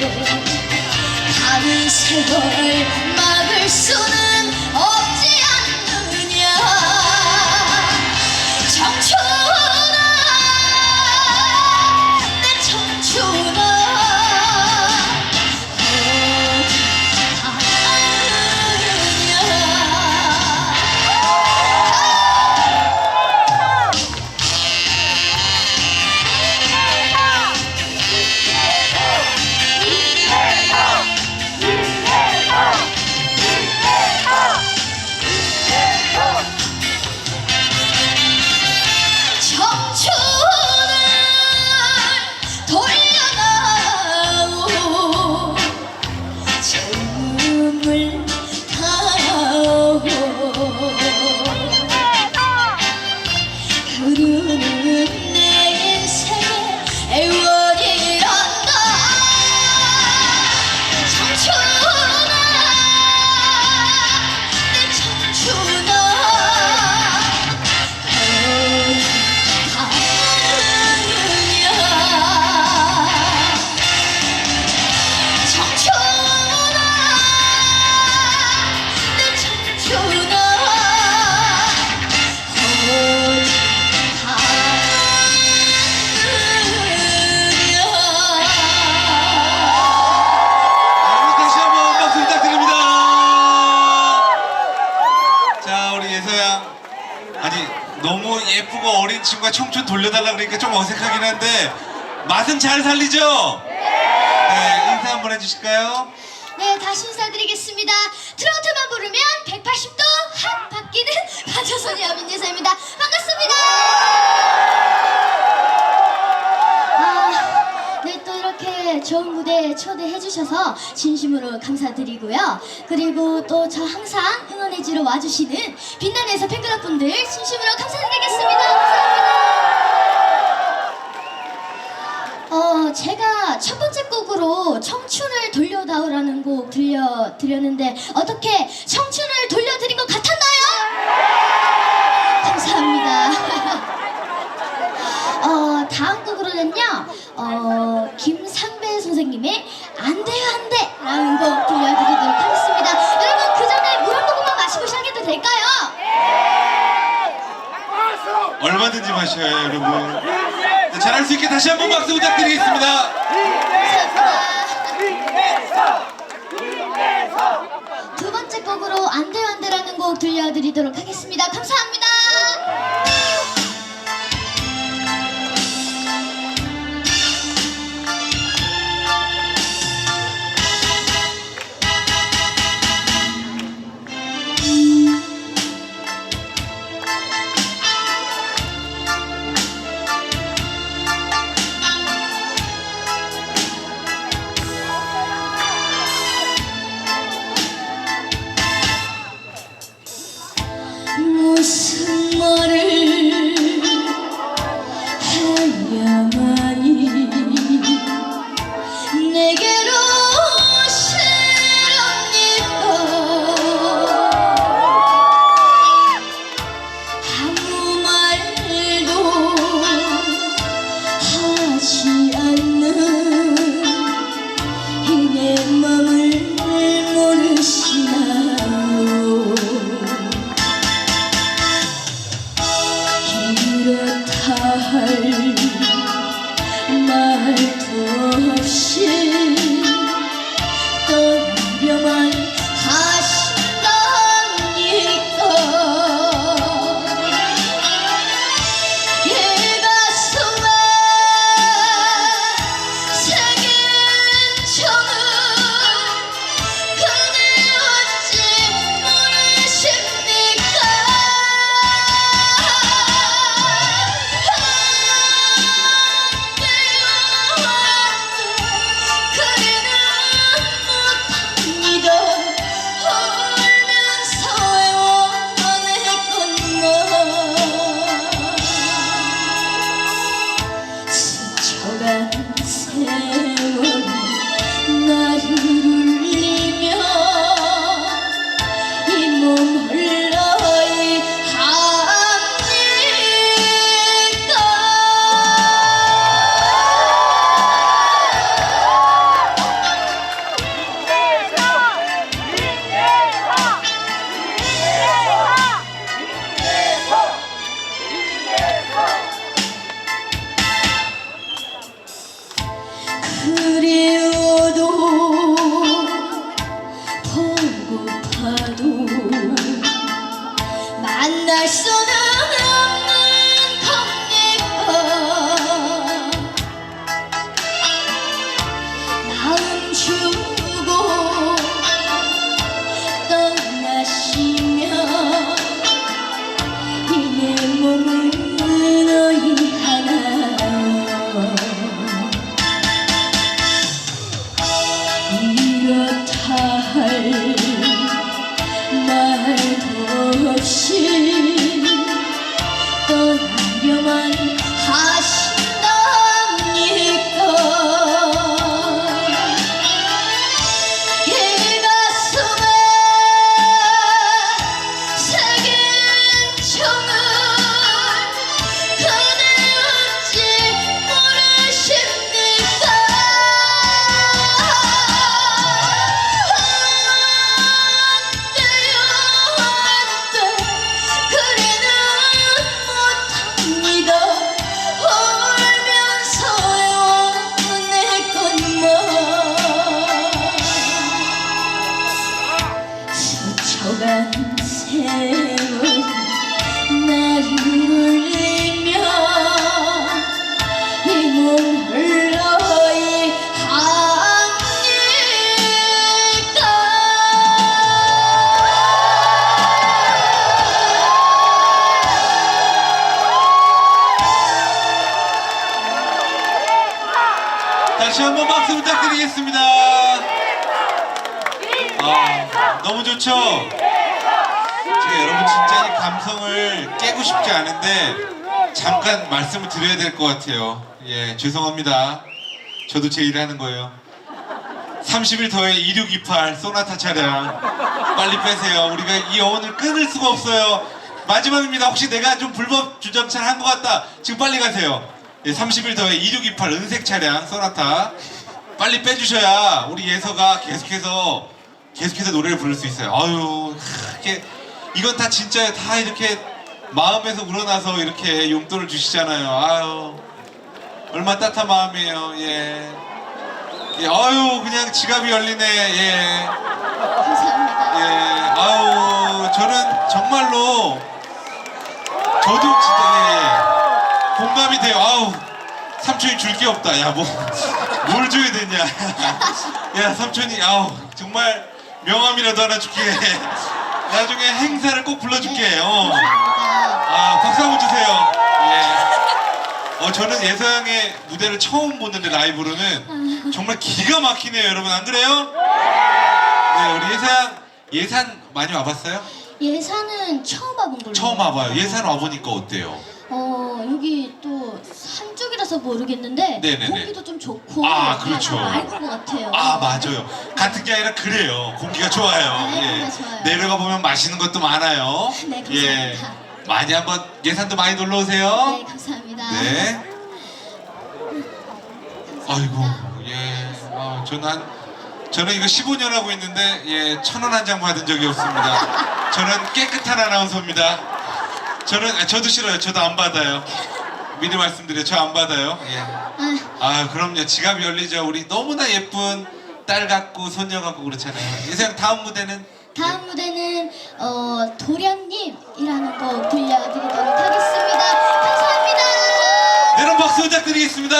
가는 세월 막을 수는 청춘 돌려달라 그러니까 좀 어색하긴 한데 맛은 잘 살리죠? 네 인사 한번 해주실까요? 네, 다시 인사드리겠습니다. 트로트만 부르면 180도 한 바뀌는 반전소녀 민예사입니다. 반갑습니다. 아, 네, 또 이렇게 좋은 무대 초대해 주셔서 진심으로 감사드리고요. 그리고 또 저 항상 응원해주러 와주시는 빛나는 에서 팬클럽 분들 진심으로 감사드리겠습니다. 감사합니다. 어, 제가 첫 번째 곡으로 청춘을 돌려다오라는 곡 들려드렸는데 어떻게 청춘을 돌려드린 것 같았나요? 감사합니다. 어, 다음 곡으로는요, 어, 김상배 선생님의 안 돼요, 안 돼! 라는 곡 들려드리도록 하겠습니다. 여러분, 그 전에 물 한 모금만 마시고 시작해도 될까요? 얼마든지 마셔요 여러분. 네, 잘할 수 있게 다시 한 번 박수 부탁드리겠습니다. 두 번째 곡으로 안 돼요, 안 돼라는 곡 들려드리도록 하겠습니다. 감사합니다. 다시 한번 박수 부탁드리겠습니다. 아, 너무 좋죠? 제가 여러분 진짜 이 감성을 깨고 싶지 않은데 잠깐 말씀을 드려야 될 것 같아요. 예, 죄송합니다. 저도 제 일 하는 거예요. 30일 더해 2628 소나타 차량 빨리 빼세요. 우리가 이 여운을 끊을 수가 없어요. 마지막입니다. 혹시 내가 좀 불법 주정차를 한것 같다. 지금 빨리 가세요. 예, 30일 더해 2628 은색 차량 소나타 빨리 빼주셔야 우리 예서가 계속해서 계속해서 노래를 부를 수 있어요. 아유, 하, 이게 이건 다 진짜 다 이렇게 마음에서 우러나서 이렇게 용돈을 주시잖아요. 아유, 얼마 따뜻한 마음이에요. 예. 예, 아유, 그냥 지갑이 열리네. 예. 감사합니다. 예, 아유, 저는 정말로 저도 진짜 예, 예. 공감이 돼요. 아우, 삼촌이 줄 게 없다. 야, 뭐, 뭘 줘야 되냐. 야, 삼촌이, 아우, 정말 명함이라도 하나 줄게. 나중에 행사를 꼭 불러줄게. 어. 아, 박수 한번 주세요. 예. 어, 저는 예서양의 무대를 처음 보는데 라이브로는 정말 기가 막히네요, 여러분. 안 그래요? 네, 우리 예서양 예산 많이 와봤어요? 예산은 처음 와본 걸로. 처음 와봐요. 예산 와보니까 어때요? 어 여기 또 산쪽이라서 모르겠는데 네네네. 공기도 좀 좋고 아, 그렇죠. 맑은 것 같아요. 아, 맞아요. 같은 게 아니라 그래요. 공기가 좋아요. 네, 예. 공기가 좋아요. 내려가 보면 맛있는 것도 많아요. 네, 예. 감사합니다. 많이 한번 예산도 많이 놀러 오세요. 네 감사합니다. 네. 아이고. 예. 아, 저는 한, 저는 이거 15년 하고 있는데, 예, 천 원 한 장 받은 적이 없습니다. 저는 깨끗한 아나운서입니다. 저는, 아, 저도 싫어요. 저도 안 받아요. 미리 말씀드려요. 저안 받아요. 예. 아, 아, 그럼요. 지갑이 열리죠. 우리 너무나 예쁜 딸 같고, 손녀 같고 그렇잖아요. 예상 다음 무대는 다음 무대는 어, 도련님이라는 곡 들려드리도록 하겠습니다. 감사합니다. 여러분 박수 부탁드리겠습니다.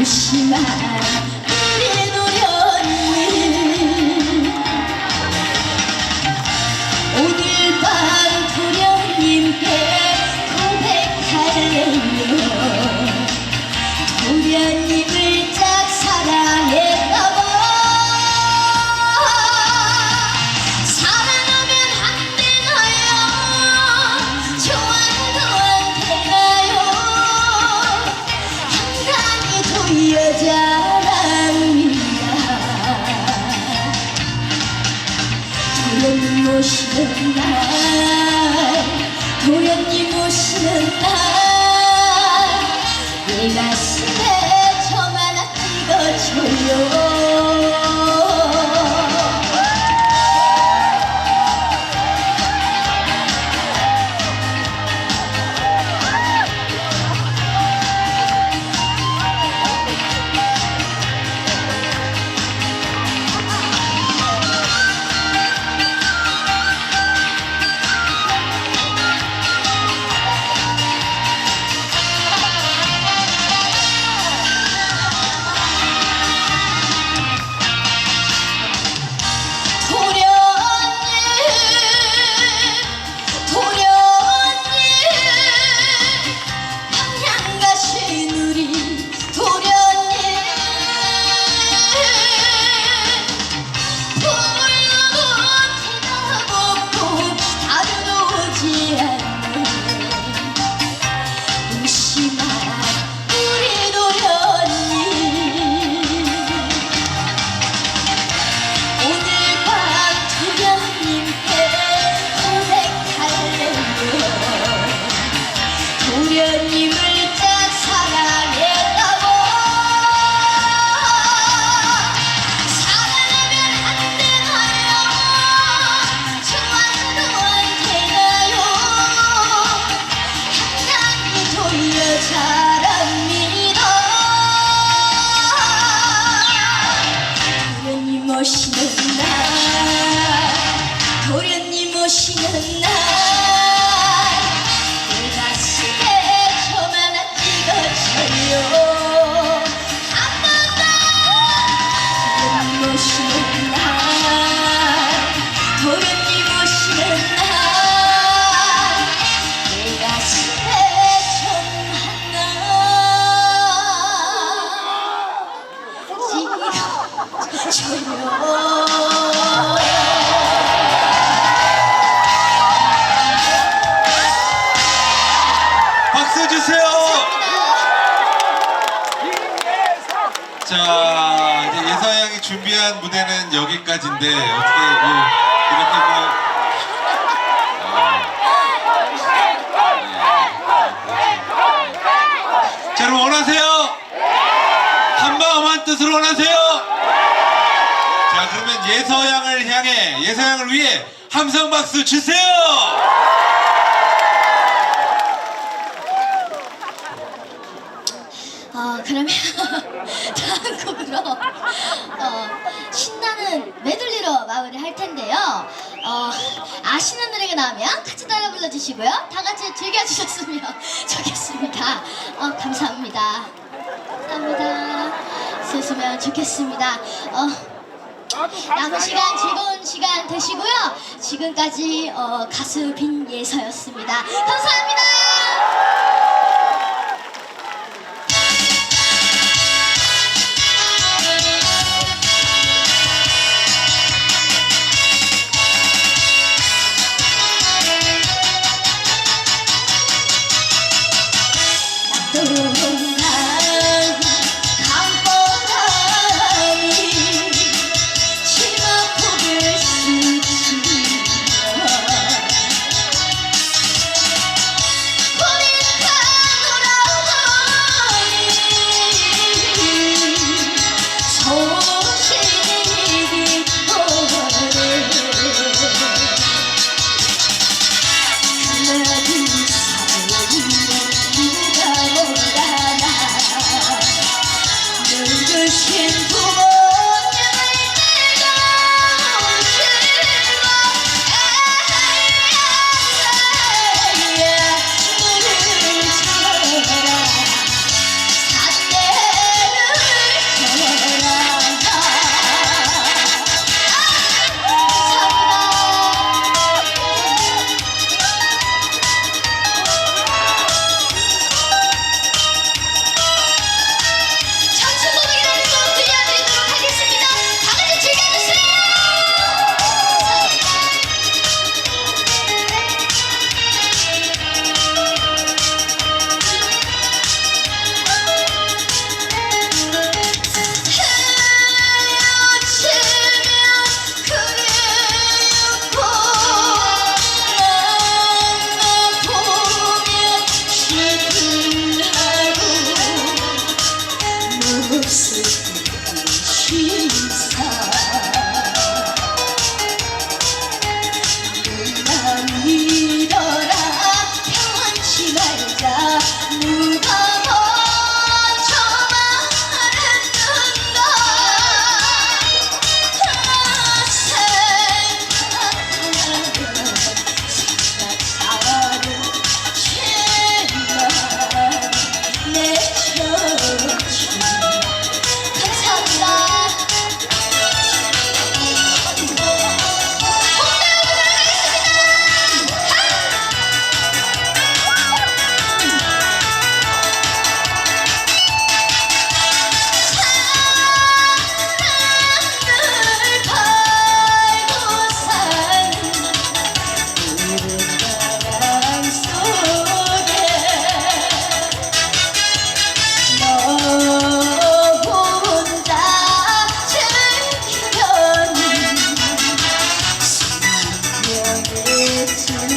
우 오시는 날 도련님 오시는 날 내 가 뜻으로 원하세요? 자, 그러면 예서 양을 향해 예서 양을 위해 함성 박수 주세요. 어, 그러면 다음 곡으로 어, 신나는 메들리로 마무리 할 텐데요. 어, 아시는 노래가 나오면 같이 따라 불러주시고요. 다 같이 즐겨주셨으면 좋겠습니다. 어. 감사합니다. 있으면 좋겠습니다. 어, 남은 시간 즐거운 시간 되시고요. 지금까지 어, 가수 빈예서였습니다. 감사합니다. ছিল